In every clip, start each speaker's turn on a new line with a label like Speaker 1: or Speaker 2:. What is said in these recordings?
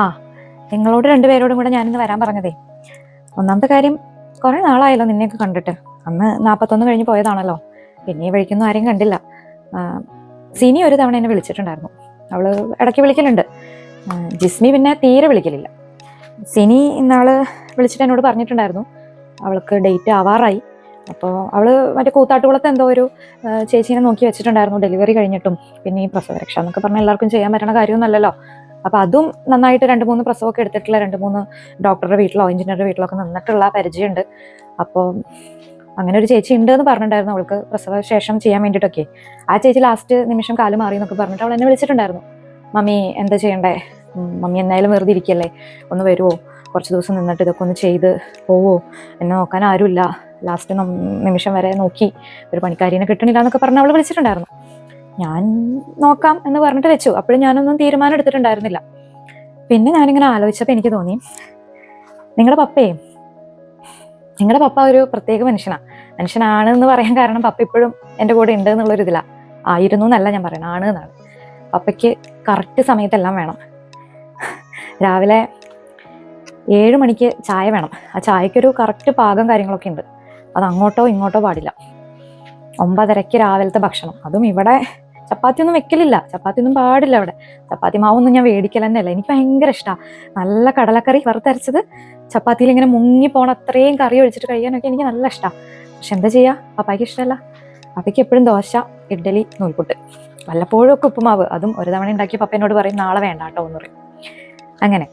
Speaker 1: ആ നിങ്ങളോട് രണ്ടുപേരോടും കൂടെ ഞാനിന്ന് വരാൻ പറഞ്ഞതേ. ഒന്നാമത്തെ കാര്യം കുറെ നാളായല്ലോ നിന്നെയൊക്കെ കണ്ടിട്ട്. അന്ന് നാൽപ്പത്തൊന്ന് കഴിഞ്ഞ് പോയതാണല്ലോ. പിന്നെ ഈ ആരെയും കണ്ടില്ല. സിനി ഒരു തവണ എന്നെ വിളിച്ചിട്ടുണ്ടായിരുന്നു. അവൾ ഇടയ്ക്ക് വിളിക്കലുണ്ട്. ജിസ്മി പിന്നെ തീരെ വിളിക്കലില്ല. സിനി ഇന്നാൾ വിളിച്ചിട്ട് എന്നോട് പറഞ്ഞിട്ടുണ്ടായിരുന്നു. അവൾക്ക് ഡേറ്റ് ആവാറായി. അപ്പോൾ അവൾ മറ്റേ കൂത്താട്ടുകുളത്ത് എന്തോ ഒരു ചേച്ചീനെ നോക്കി വെച്ചിട്ടുണ്ടായിരുന്നു ഡെലിവറി കഴിഞ്ഞിട്ടും. പിന്നെ ഈ പ്രസവരക്ഷ എന്നൊക്കെ പറഞ്ഞാൽ എല്ലാവർക്കും ചെയ്യാൻ പറ്റുന്ന കാര്യമൊന്നുമല്ലല്ലോ അപ്പൊ അതും നന്നായിട്ട് രണ്ട് മൂന്ന് പ്രസവമൊക്കെ എടുത്തിട്ടുള്ള രണ്ട് മൂന്ന് ഡോക്ടറുടെ വീട്ടിലോ എഞ്ചിനീയറുടെ വീട്ടിലോ ഒക്കെ നിന്നിട്ടുള്ള പരിചയമുണ്ട്. അപ്പോൾ അങ്ങനെ ഒരു ചേച്ചി ഉണ്ട് എന്ന് പറഞ്ഞിട്ടുണ്ടായിരുന്നു. അവൾക്ക് പ്രസവ ശേഷം ചെയ്യാൻ വേണ്ടിയിട്ടൊക്കെ. ആ ചേച്ചി ലാസ്റ്റ് നിമിഷം കാൽ മാറി എന്നൊക്കെ പറഞ്ഞിട്ട് അവൾ എന്നെ വിളിച്ചിട്ടുണ്ടായിരുന്നു. മമ്മി എന്താ ചെയ്യണ്ടേ? മമ്മി എന്തായാലും വെറുതെ ഇരിക്കല്ലേ? ഒന്ന് വരുമോ കുറച്ച് ദിവസം നിന്നിട്ട് ഇതൊക്കെ ഒന്ന് ചെയ്ത് പോവോ? എന്നെ നോക്കാൻ ആരുമില്ല. ലാസ്റ്റ് നിമിഷം വരെ നോക്കി. ഒരു പണിക്കാരിനെ കിട്ടണില്ല എന്നൊക്കെ പറഞ്ഞ് അവൾ വിളിച്ചിട്ടുണ്ടായിരുന്നു. ഞാൻ നോക്കാം എന്ന് പറഞ്ഞിട്ട് വെച്ചു. അപ്പോഴും ഞാനൊന്നും തീരുമാനം എടുത്തിട്ടുണ്ടായിരുന്നില്ല. പിന്നെ ഞാനിങ്ങനെ ആലോചിച്ചപ്പോൾ എനിക്ക് തോന്നി നിങ്ങളുടെ പപ്പയെ നിങ്ങളുടെ പപ്പ ഒരു പ്രത്യേക മനുഷ്യനാണ് മനുഷ്യനാണ് എന്ന് പറയാൻ കാരണം പപ്പ ഇപ്പോഴും എന്റെ കൂടെ ഉണ്ട് എന്നുള്ളൊരു ഇതിലാണ് ആയിരുന്നു എന്നല്ല ഞാൻ പറയണം ആണ് എന്നാണ്. പപ്പയ്ക്ക് കറക്റ്റ് സമയത്തെല്ലാം വേണം. രാവിലെ ഏഴ് മണിക്ക് ചായ വേണം. ആ ചായക്കൊരു കറക്റ്റ് പാകം കാര്യങ്ങളൊക്കെ ഉണ്ട്. അത് അങ്ങോട്ടോ ഇങ്ങോട്ടോ പാടില്ല. ഒമ്പതരയ്ക്ക് രാവിലത്തെ ഭക്ഷണം. അതും ഇവിടെ ചപ്പാത്തി ഒന്നും വെക്കലില്ല. ചപ്പാത്തി ഒന്നും പാടില്ല അവിടെ. ചപ്പാത്തി മാവൊന്നും ഞാൻ മേടിക്കൽ തന്നെയല്ല എനിക്ക് ഭയങ്കര ഇഷ്ടമാണ് നല്ല കടലക്കറി വറുത്തരച്ചത് ചപ്പാത്തിയിൽ ഇങ്ങനെ മുങ്ങി പോണ അത്രയും കറി ഒഴിച്ചിട്ട് കഴിക്കാനൊക്കെ എനിക്ക് നല്ല ഇഷ്ടമാണ് പക്ഷെ എന്താ ചെയ്യുക പപ്പായ്ക്ക് ഇഷ്ടമല്ല പപ്പയ്ക്ക് എപ്പോഴും ദോശ ഇഡ്ഡലി നൂൽപുട്ട്. വല്ലപ്പോഴും ഒക്കെ ഉപ്പുമാവ്. അതും ഒരു തവണ ഉണ്ടാക്കിയ പപ്പ എന്നോട് പറയും നാളെ വേണ്ട കേട്ടോ എന്ന് പറയും. അങ്ങനെ.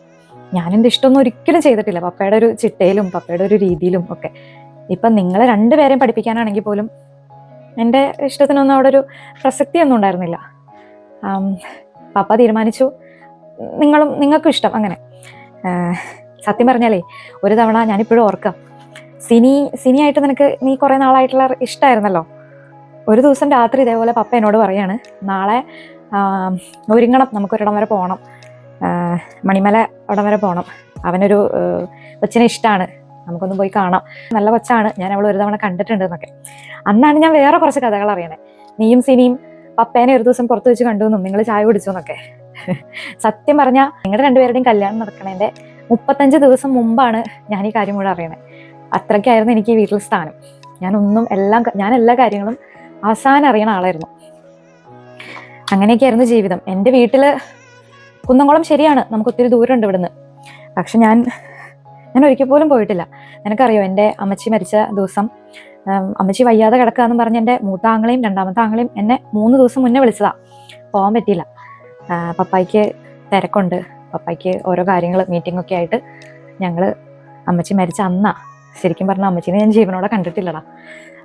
Speaker 1: ഞാനെന്റെ ഇഷ്ടമൊന്നും ഒരിക്കലും ചെയ്തിട്ടില്ല. പപ്പയുടെ ഒരു ചിട്ടയിലും പപ്പയുടെ ഒരു രീതിയിലും ഒക്കെ. ഇപ്പം നിങ്ങളെ രണ്ടുപേരെയും പഠിപ്പിക്കാനാണെങ്കിൽ പോലും എന്റെ ഇഷ്ടത്തിനൊന്നും അവിടെ ഒരു പ്രസക്തിയൊന്നും ഉണ്ടായിരുന്നില്ല. പാപ്പ തീരുമാനിച്ചു. നിങ്ങളും നിങ്ങൾക്കും ഇഷ്ടം അങ്ങനെ. സത്യം പറഞ്ഞാലേ ഒരു തവണ ഞാനിപ്പോഴും ഓർക്കാം. സിനി സിനിയായിട്ട് നിനക്ക് നീ കുറേ നാളായിട്ടുള്ള ഇഷ്ടമായിരുന്നല്ലോ ഒരു ദിവസം രാത്രി ഇതേപോലെ പപ്പ എന്നോട് പറയാണ് നാളെ ഒരുങ്ങണം നമുക്കൊരിടം വരെ പോകണം. മണിമല ഇടം വരെ പോകണം. അവനൊരു കൊച്ചിനെ ഇഷ്ടമാണ് നമുക്കൊന്ന് പോയി കാണാം. നല്ല കൊച്ചാണ്. ഞാൻ അവൾ ഒരു തവണ കണ്ടിട്ടുണ്ട് എന്നൊക്കെ അന്നാണ് ഞാൻ വേറെ കുറച്ച് കഥകൾ അറിയണേ. നീയും സിനിയും പപ്പേനെ ഒരു ദിവസം പുറത്ത് വെച്ച് കണ്ടു എന്നും നിങ്ങൾ ചായ കുടിച്ചു എന്നൊക്കെ. സത്യം പറഞ്ഞാൽ നിങ്ങളുടെ രണ്ടുപേരുടെയും കല്യാണം നടക്കണേന്റെ മുപ്പത്തഞ്ച് ദിവസം മുമ്പാണ് ഞാൻ ഈ കാര്യം കൂടെ അറിയണേ. അത്രയ്ക്കായിരുന്നു എനിക്ക് ഈ വീട്ടിൽ സ്ഥാനം. ഞാനൊന്നും എല്ലാം ഞാൻ എല്ലാ കാര്യങ്ങളും അവസാനം അറിയണ ആളായിരുന്നു. അങ്ങനെയൊക്കെയായിരുന്നു ജീവിതം. എന്റെ വീട്ടിൽ കുന്നംകുളം ശരിയാണ്. നമുക്ക് ഒത്തിരി ദൂരമുണ്ട് ഇവിടുന്ന്. പക്ഷെ ഞാൻ ഞാൻ ഒരിക്കൽ പോലും പോയിട്ടില്ല. നിനക്കറിയോ എന്റെ അമ്മച്ചി മരിച്ച ദിവസം? അമ്മച്ചി വയ്യാതെ കിടക്കാന്ന് പറഞ്ഞ് എന്റെ മൂത്ത ആങ്ങളെയും രണ്ടാമത്തെ ആങ്ങളെയും എന്നെ മൂന്ന് ദിവസം മുന്നേ വിളിച്ചതാ. പോകാൻ പറ്റിയില്ല. പപ്പായിക്ക് തിരക്കുണ്ട്. പപ്പായ്ക്ക് ഓരോ കാര്യങ്ങൾ മീറ്റിംഗ് ഒക്കെ ആയിട്ട് ഞങ്ങൾ അമ്മച്ചി മരിച്ച അന്നാ. ശരിക്കും പറഞ്ഞാൽ അമ്മച്ചിനെ ഞാൻ ജീവനോടെ കണ്ടിട്ടില്ലടാ.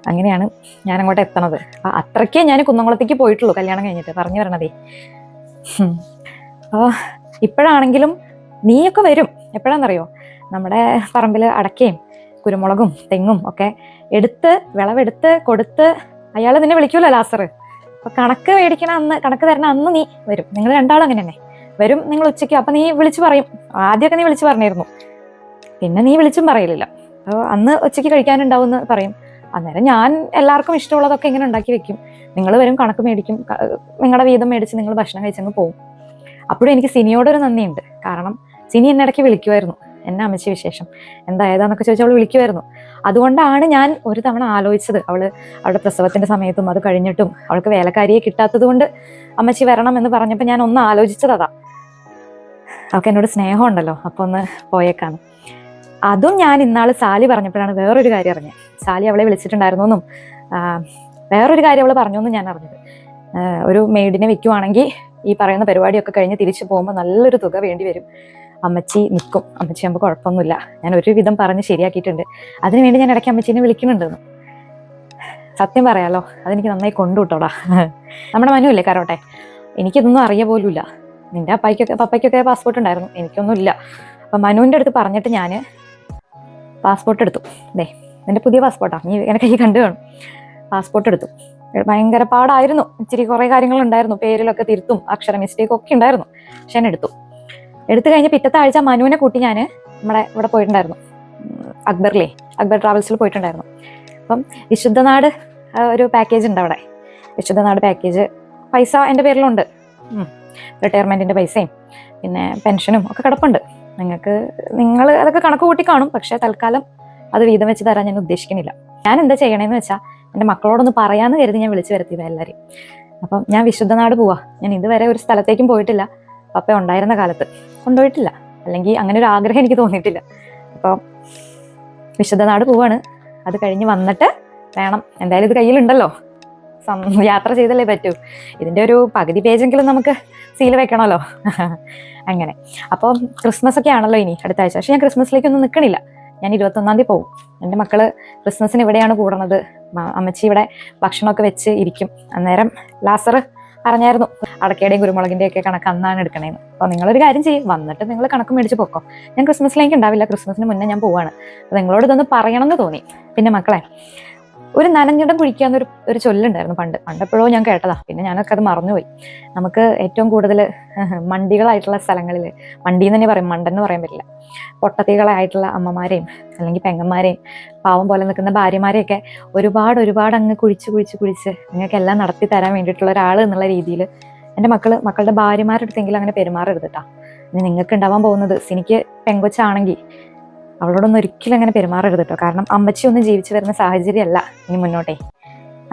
Speaker 1: അങ്ങനെയാണ് ഞാൻ അങ്ങോട്ട് എത്തണത്. അപ്പം അത്രയ്ക്കേ ഞാൻ കുന്നംകുളത്തേക്ക് പോയിട്ടുള്ളൂ കല്യാണം കഴിഞ്ഞിട്ട്. പറഞ്ഞു വരണതേ. അപ്പോൾ ഇപ്പോഴാണെങ്കിലും നീയൊക്കെ വരും. എപ്പോഴാണെന്നറിയോ നമ്മുടെ പറമ്പിൽ അടക്കയും കുരുമുളകും തെങ്ങും ഒക്കെ എടുത്ത് വിളവെടുത്ത് കൊടുത്ത് അയാൾ നിന്നെ വിളിക്കുമല്ലോ ലാസർ? അപ്പൊ കണക്ക് മേടിക്കണ അന്ന് കണക്ക് തരണ അന്ന് നീ വരും. നിങ്ങൾ രണ്ടാളും അങ്ങനെ തന്നെ വരും നിങ്ങൾ ഉച്ചയ്ക്ക്. അപ്പൊ നീ വിളിച്ചു പറയും. ആദ്യമൊക്കെ നീ വിളിച്ചു പറഞ്ഞിരുന്നു. പിന്നെ നീ വിളിച്ചും പറയലില്ല അപ്പോൾ അന്ന് ഉച്ചയ്ക്ക് കഴിക്കാനുണ്ടാവും എന്ന് പറയും. അന്നേരം ഞാൻ എല്ലാവർക്കും ഇഷ്ടമുള്ളതൊക്കെ ഇങ്ങനെ ഉണ്ടാക്കി വെക്കും. നിങ്ങൾ വരും കണക്ക് മേടിക്കും നിങ്ങളുടെ വീതം മേടിച്ച് നിങ്ങൾ ഭക്ഷണം കഴിച്ചങ്ങ് പോകും അപ്പോഴും എനിക്ക് സിനിയോടൊരു നന്ദിയുണ്ട്. കാരണം സിനി എന്നെ ഇടയ്ക്ക് വിളിക്കുമായിരുന്നു എന്നെ അമ്മച്ചി വിശേഷം. എന്താ ഏതാന്നൊക്കെ ചോദിച്ചാൽ അവൾ വിളിക്കുമായിരുന്നു അതുകൊണ്ടാണ് ഞാൻ ഒരു തവണ ആലോചിച്ചത്. അവൾ അവളുടെ പ്രസവത്തിന്റെ സമയത്തും അത് കഴിഞ്ഞിട്ടും അവൾക്ക് വേലക്കാരിയെ കിട്ടാത്തത് കൊണ്ട് അമ്മച്ചി വരണം എന്ന് പറഞ്ഞപ്പോൾ ഞാൻ ഒന്ന് ആലോചിച്ചത് അതാ. അവൾക്ക് എന്നോട് സ്നേഹമുണ്ടല്ലോ അപ്പൊ ഒന്ന് പോയേക്കാണ്. അതും ഞാൻ ഇന്നാൾ സാലി പറഞ്ഞപ്പോഴാണ് വേറൊരു കാര്യം അറിഞ്ഞത്. സാലി അവളെ വിളിച്ചിട്ടുണ്ടായിരുന്നു എന്നും വേറൊരു കാര്യം അവൾ പറഞ്ഞു എന്നും ഞാൻ അറിഞ്ഞത്. ഒരു മെയ്ഡിനെ വെക്കുവാണെങ്കിൽ ഈ പറയുന്ന പരിപാടിയൊക്കെ കഴിഞ്ഞ് തിരിച്ചു പോകുമ്പോൾ നല്ലൊരു തുക വേണ്ടി വരും. അമ്മച്ചി നിൽക്കും അമ്മച്ചി ആകുമ്പോൾ കുഴപ്പമൊന്നുമില്ല. ഞാൻ ഒരുവിധം പറഞ്ഞ് ശരിയാക്കിയിട്ടുണ്ട്. അതിനുവേണ്ടി ഞാൻ ഇടയ്ക്ക് അമ്മച്ചീനെ വിളിക്കുന്നുണ്ടെന്ന്. സത്യം പറയാലോ അതെനിക്ക് നന്നായി കൊണ്ടുവിട്ടോടാ. നമ്മുടെ മനുവല്ലേ കരോട്ടെ? എനിക്കിതൊന്നും അറിയ പോലുമില്ല. നിന്റെ അപ്പായ്ക്കൊക്കെ പപ്പയ്ക്കൊക്കെ പാസ്പോർട്ട് ഉണ്ടായിരുന്നു. എനിക്കൊന്നുമില്ല. അപ്പം മനുവിന്റെ അടുത്ത് പറഞ്ഞിട്ട് ഞാൻ പാസ്പോർട്ട് എടുത്തു. ദേ എന്റെ പുതിയ പാസ്പോർട്ടാണ് നീ എന്നെ കൈ കണ്ടു കാണും. പാസ്പോർട്ട് എടുത്തു. ഭയങ്കര പാടായിരുന്നു. ഇച്ചിരി കുറേ കാര്യങ്ങളുണ്ടായിരുന്നു. പേരിലൊക്കെ തിരുത്തും അക്ഷര മിസ്റ്റേക്കും ഒക്കെ ഉണ്ടായിരുന്നു. പക്ഷെ ഞാൻ എടുത്തു. എടുത്തു കഴിഞ്ഞ് പിറ്റത്തെ ആഴ്ച മനുവിനെ കൂട്ടി ഞാൻ നമ്മുടെ ഇവിടെ പോയിട്ടുണ്ടായിരുന്നു. അക്ബറിലെ അക്ബർ ട്രാവൽസിൽ പോയിട്ടുണ്ടായിരുന്നു. അപ്പം വിശുദ്ധനാട് ഒരു പാക്കേജ് ഉണ്ട് അവിടെ. വിശുദ്ധനാട് പാക്കേജ് പൈസ എന്റെ പേരിലുണ്ട്. റിട്ടയർമെന്റിന്റെ പൈസയും പിന്നെ പെൻഷനും ഒക്കെ കിടപ്പുണ്ട്. നിങ്ങൾക്ക് നിങ്ങൾ അതൊക്കെ കണക്ക് കൂട്ടി കാണും. പക്ഷേ തൽക്കാലം അത് വീതം വെച്ച് തരാൻ ഞാൻ ഉദ്ദേശിക്കുന്നില്ല. ഞാൻ എന്താ ചെയ്യണമെന്ന് വെച്ചാൽ എന്റെ മക്കളോടൊന്ന് പറയാമെന്ന് കരുതി ഞാൻ വിളിച്ചു വരുത്തിയതാണ് എല്ലാവരെയും അപ്പം ഞാൻ വിശുദ്ധനാട് പോവാ. ഞാൻ ഇതുവരെ ഒരു സ്ഥലത്തേക്കും പോയിട്ടില്ല. പപ്പ ഉണ്ടായിരുന്ന കാലത്ത്. കൊണ്ടുപോയിട്ടില്ല. അല്ലെങ്കിൽ അങ്ങനെ ഒരു ആഗ്രഹം എനിക്ക് തോന്നിയിട്ടില്ല. അപ്പോൾ വിശുദ്ധനാട് പോവാണ്. അത് കഴിഞ്ഞ് വന്നിട്ട് വേണം. എന്തായാലും ഇത് കയ്യിലുണ്ടല്ലോ. യാത്ര ചെയ്തല്ലേ പറ്റൂ. ഇതിന്റെ ഒരു പകുതി പേജെങ്കിലും നമുക്ക് സീൽ വെക്കണമല്ലോ. അങ്ങനെ. അപ്പോൾ ക്രിസ്മസ് ഒക്കെ ആണല്ലോ ഇനി അടുത്ത ആഴ്ച. പക്ഷെ ഞാൻ ക്രിസ്മസിലേക്കൊന്നും നിൽക്കണില്ല ഞാൻ ഇരുപത്തൊന്നാം തീയതി പോകും എന്റെ മക്കൾ ക്രിസ്മസിന് ഇവിടെയാണ് കൂടുന്നത്. അമ്മച്ചി ഇവിടെ ഭക്ഷണമൊക്കെ വെച്ച് ഇരിക്കും. അന്നേരം ലാസർ പറഞ്ഞായിരുന്നു അടക്കയുടെയും കുരുമുളകിന്റെ ഒക്കെ കണക്ക് അന്നാണ് എടുക്കണേന്ന്. അപ്പോൾ നിങ്ങളൊരു കാര്യം ചെയ്യും. വന്നിട്ട് നിങ്ങൾ കണക്ക് മേടിച്ച് പോക്കോ. ഞാൻ ക്രിസ്മസിലേക്ക് ഉണ്ടാവില്ല. ക്രിസ്മസിന് മുന്നേ ഞാൻ പോവാണ്. നിങ്ങളോട് ഇതൊന്ന് പറയണമെന്ന് തോന്നി. പിന്നെ മക്കളെ ഒരു നനഞ്ഞിടം കുഴിക്കാന്ന് ഒരു ഒരു ചൊല്ലുണ്ടായിരുന്നു പണ്ട്. പണ്ടെപ്പോഴോ ഞാൻ കേട്ടതാ. പിന്നെ ഞാനൊക്കെ അത് മറന്നുപോയി. നമുക്ക് ഏറ്റവും കൂടുതൽ മണ്ടികളായിട്ടുള്ള സ്ഥലങ്ങളിൽ മണ്ടി എന്ന് തന്നെ പറയും മണ്ടെന്ന് പറയാൻ പറ്റില്ല. പൊട്ടത്തികളായിട്ടുള്ള അമ്മമാരെയും അല്ലെങ്കിൽ പെങ്ങന്മാരെയും പാവം പോലെ നിൽക്കുന്ന ഭാര്യമാരെയൊക്കെ ഒരുപാട് ഒരുപാട് അങ്ങ് കുഴിച്ച് കുഴിച്ച് കുഴിച്ച് നിങ്ങൾക്ക് എല്ലാം നടത്തി തരാൻ വേണ്ടിയിട്ടുള്ള ഒരാൾ എന്നുള്ള രീതിയിൽ എന്റെ മക്കൾ മക്കളുടെ ഭാര്യമാരുടെ അടുത്തെങ്കിലും അങ്ങനെ പെരുമാറരുത് കേട്ടോ ഇനി നിങ്ങൾക്ക് ഉണ്ടാവാൻ പോകുന്നത് എനിക്ക് പെങ്കൊച്ചാണെങ്കിൽ അവളോടൊന്നും ഒരിക്കലും അങ്ങനെ പെരുമാറരുത് കേട്ടോ. കാരണം അമ്മച്ചി ഒന്നും ജീവിച്ചു വരുന്ന സാഹചര്യമല്ല. ഇനി മുന്നോട്ടേ.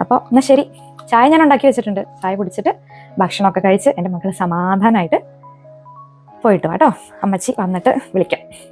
Speaker 1: അപ്പോൾ എന്നാൽ ശരി. ചായ ഞാൻ ഉണ്ടാക്കി വെച്ചിട്ടുണ്ട്. ചായ കുടിച്ചിട്ട് ഭക്ഷണമൊക്കെ കഴിച്ച് എന്റെ മക്കൾ സമാധാനമായിട്ട് പോയിട്ട് വാട്ടോ അമ്മച്ചി വന്നിട്ട് വിളിക്കാം.